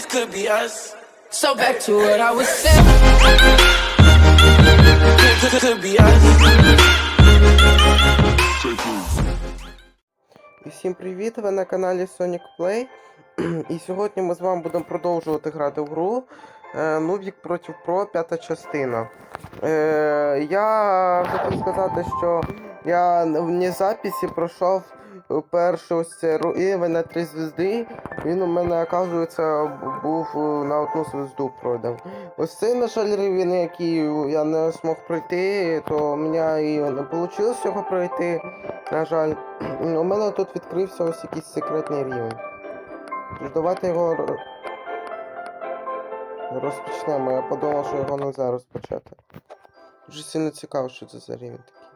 this could be us. So back to what I was saying. Could, be us. І всім привіт! Ви на каналі Sonic Play. І сьогодні ми з вами будемо продовжувати грати в гру е, Нубік проти Про, п'ята частина. Е, я хотів сказати, що я в записі пройшов перший ось на три звізди. Він у мене, оказується, був на одну звізду пройден. Ось цей, на жаль, рівень, який я не змог пройти, то у мене і не вийшло його пройти. На жаль, у мене тут відкрився ось якийсь секретний рівень. Тож давайте його розпочнемо. Я подумав, що його не зараз розпочати. Дуже сильно цікаво, що це за рівень такий.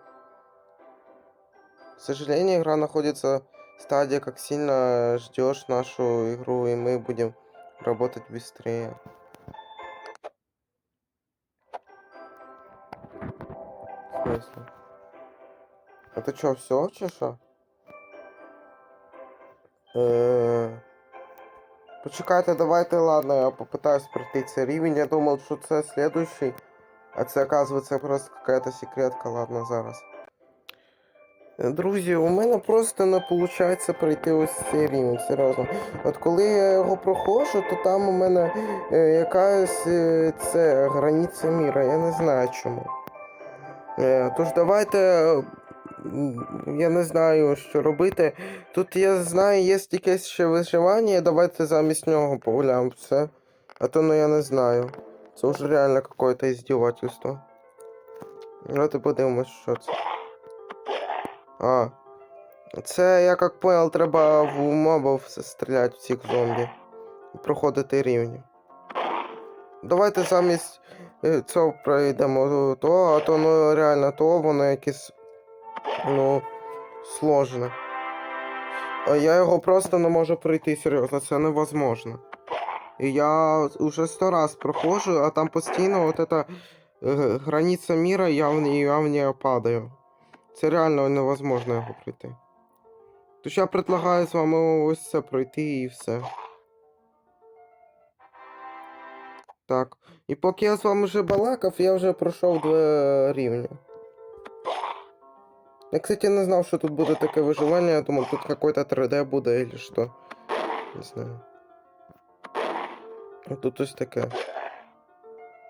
К сожалению, игра находится в стадии, как сильно ждешь нашу игру, и мы будем работать быстрее. В смысле? Это что, все, чеша? Е, Почекайте, давайте, ладно, я попытаюсь пройти цей рівень. Я думав, що це следующий. А це, оказується, просто какая-то секретка, ладно, зараз. Друзі, у мене просто не виходить пройти ось цей рівень, серйозно. От коли я його проходжу, то там у мене е, якась е, це границя міра, я не знаю чому. Е, тож давайте. Я не знаю, що робити. Тут я знаю, є якесь ще виживання, давайте замість нього погуляємо все. А то ну я не знаю. Це вже реально какое-то издевательство. Давайте подивимось, що це. А. Це, я як понял, треба в мобів стріляти в цих зомбі. Проходити рівні. Давайте замість е, цього пройдемо то, а то ну реально то воно якесь. Ну. Сложне. Я його просто не можу пройти серйозно, це невозможно. Я уже сто раз проходжу, а там постійно от эта е, границя міра, я в ній, я в ній падаю. Це реально невозможно його пройти. Тож я предлагаю з вами ось це пройти і все. Так. І поки я з вами вже балакав, я вже пройшов два рівня. Я, кстати, не знав, що тут буде таке виживання, я думав, тут какой-то 3D буде или що. Не знаю. А тут ось таке.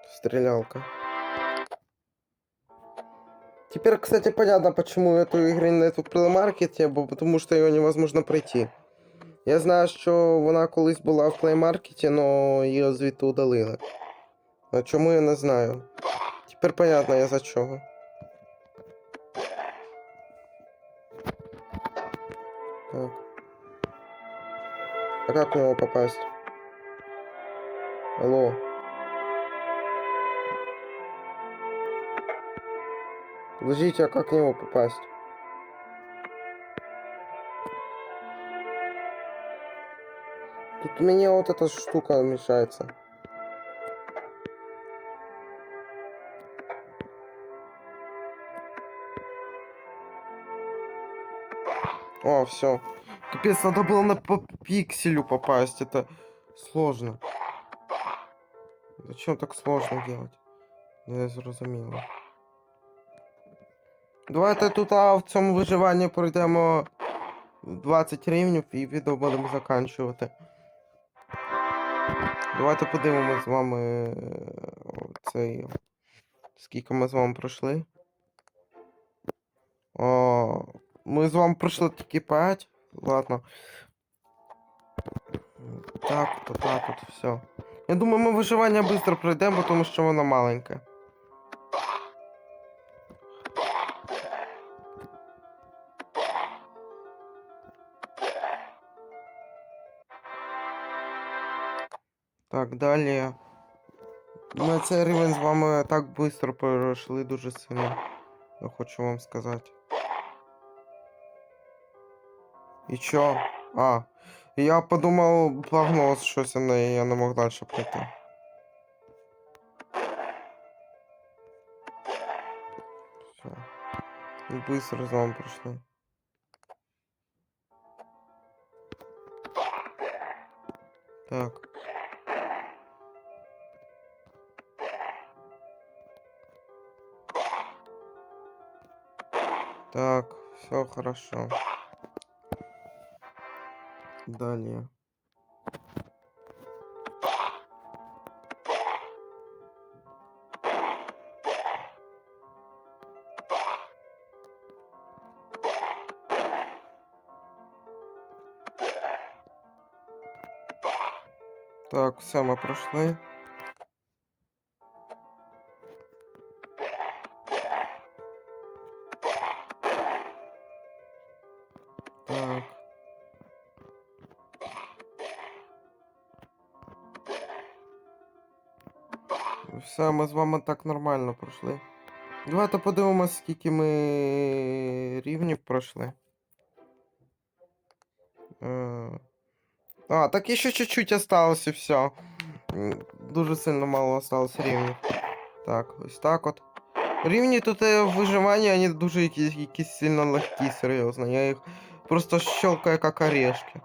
Стрелялка. Теперь, кстати, понятно, почему эту игру нет в плеймаркеті, бо потому что ее невозможно пройти. Я знаю, що вона колись була в плеймаркеті, но її звідти удалили. А чому я не знаю. Тепер понятно я за чого. Так. А как в него попасть? Алло. Подождите, а как в него попасть? Тут мне вот эта штука мешается. О, все. Капец, надо было на по пикселю попасть. Это сложно. Зачем так сложно делать? Не зрозуміло. Давайте тут а, в цьому виживанні пройдемо 20 рівнів і відео будемо заканчувати. Давайте подивимось з вами е, цей. Скільки ми з вами пройшли. О, ми з вами пройшли тільки 5. Ладно. Так, то так от все. Я думаю, ми виживання швидко пройдемо, тому що воно маленьке. Так, далі. Ми цей рівень з вами так швидко пройшли дуже сильно. Я хочу вам сказати. И чё? А. Я подумав, прогноз щось, і я не мог дальше пройти. Все. І быстро за вами пришли. Так. Так, все хорошо. Далее. Так, все, ми пройшли. Все, ми з вами так нормально пройшли. Давайте подивимось, скільки ми рівнів пройшли. Е, А, так ще чуть-чуть осталось і все. Дуже сильно мало осталось рівнів. Так, ось так от. Рівні тут е, виживання, вони дуже якісь, якісь сильно легкі, серйозно. Я їх просто щелкаю як орешки.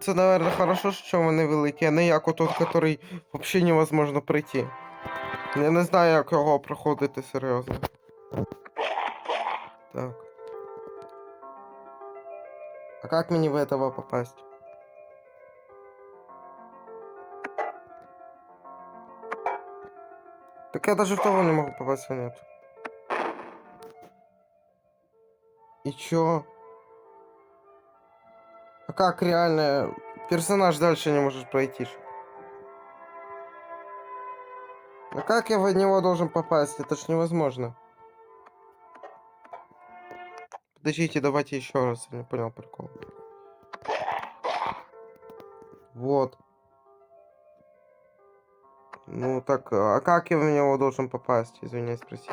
Це, наверное, хорошо, що вони великі, а не як отот, який взагалі невозможно пройти. Я не знаю, як його проходити серйозно. Так. А как мне в этого попасть? Так я даже в того не могу попасть, а нет. И чё? Как реально? Персонаж дальше не может пройти. А как я в него должен попасть? Это ж невозможно. Подождите, давайте еще раз. Я не понял прикол. Вот. Ну так, а как я в него должен попасть? Извиняюсь, спросить.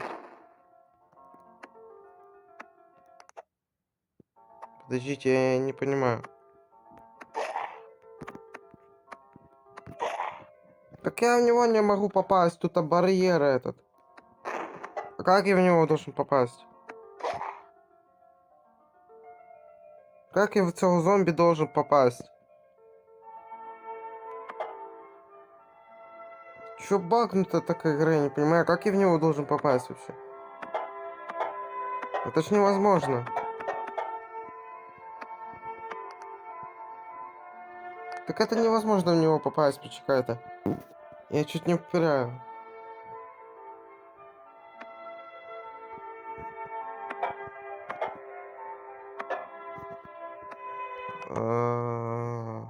Подождите, я не понимаю. Я в него не могу попасть, тут а барьер этот. А как я в него должен попасть? Как я в цього зомби должен попасть? Чё багнута такая игра, я не понимаю, как я в него должен попасть вообще? Это ж невозможно. Так это невозможно в него попасть, почекайте. Я чуть не впираю. А.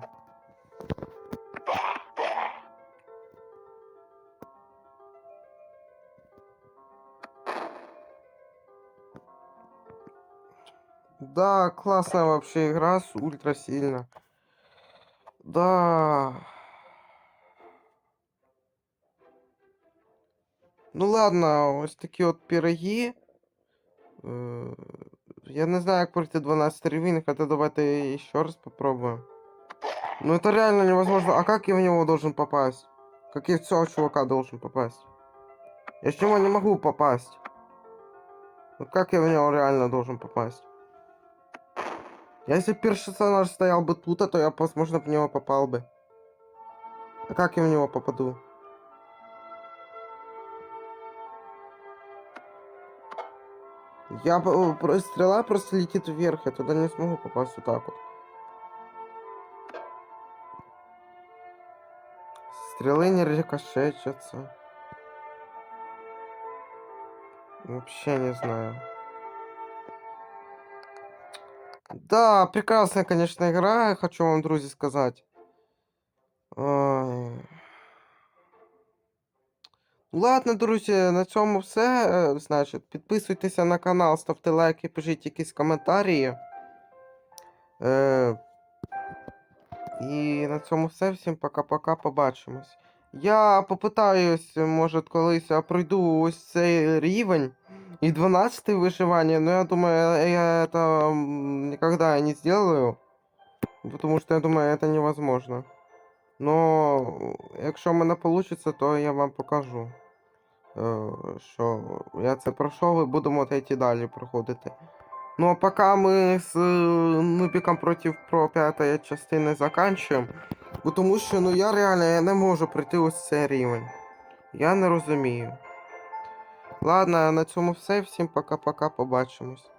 Да, классная вообще игра, ультра сильно. Да. Ну ладно, ось такі от пироги. Я не знаю, як пройти 12 рівень, хотя давайте еще раз попробуем. Ну это реально невозможно. А как я в него должен попасть? Как я в цього чувака должен попасть? Я в него не могу попасть. Ну как я в него реально должен попасть? Если персонаж стоял бы тут, то я, возможно, в него попал бы. А как я в него попаду? Я стрела просто летит вверх, я туда не смогу попасть вот так вот. Стрелы не рикошечатся. Вообще не знаю. Да, прекрасная, конечно, игра, хочу вам, друзі, сказать. Ой. Ладно, друзі, на цьому все. Е, Значить, підписуйтеся на канал, ставте лайки, пишіть якісь коментарі. Е, і на цьому все. Всім пока-пока, побачимось. Я попитаюсь, може, колись я пройду ось цей рівень і 12 виживання, но я думаю, я м, никогда не сделаю. Потому что я думаю, это невозможно. Но якщо в мене вийде, то я вам покажу. Е, Що я це пройшов і будемо йти далі проходити. Ну а поки ми з е, Нубіком проти про п'ятої частини заканчуємо. Бо тому що ну я реально я не можу пройти ось цей рівень. Я не розумію. Ладно, на цьому все. Всім пока-пока, побачимось.